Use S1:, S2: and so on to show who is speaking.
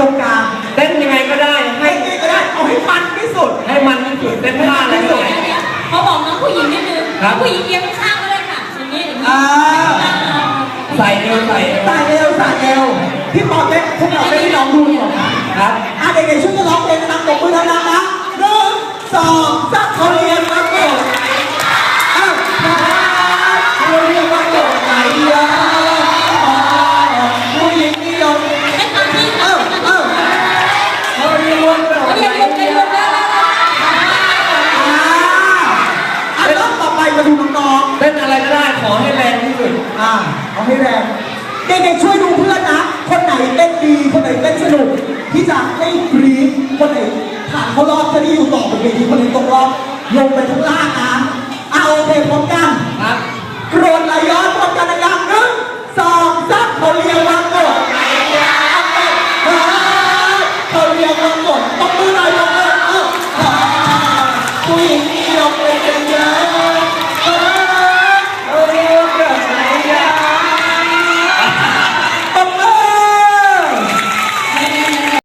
S1: ตรงกลาง
S2: เต้นยังไงก็ได้ให้
S1: ให้นี่ก็ได้เอาให้มันที่สุด
S2: ให้มันที่สุดเต้นท่าอะไรก็ได้
S3: เขาบอกน้องผู้หญิงนิดนึง
S2: ครับ
S3: ผู้หญิงเอียงข้างก็ได้ค่ะอย่างนี้อย่างนี้
S1: อ่า
S2: ใส่เอวใส่เอว
S1: ใส่เอวใส่เอวพี่ปอเต้นพวกเราเต้นให้น้องดูหน่อย มา
S2: ดู
S3: น้
S1: อง
S2: เต้นอะไรก็ได้ขอให้แรงที่สุด
S1: ๆอ่าเอาให้แรงเด็กๆช่วยดูเพื่อนนะ คนไหนเต้นดีคนไหนเต้นสนุกที่จะให้กรี๊ดคนไหนผ่านเขารอบจะได้อยู่ต่อบนเวทีคนไหนตกรอบลงไปข้างล่าง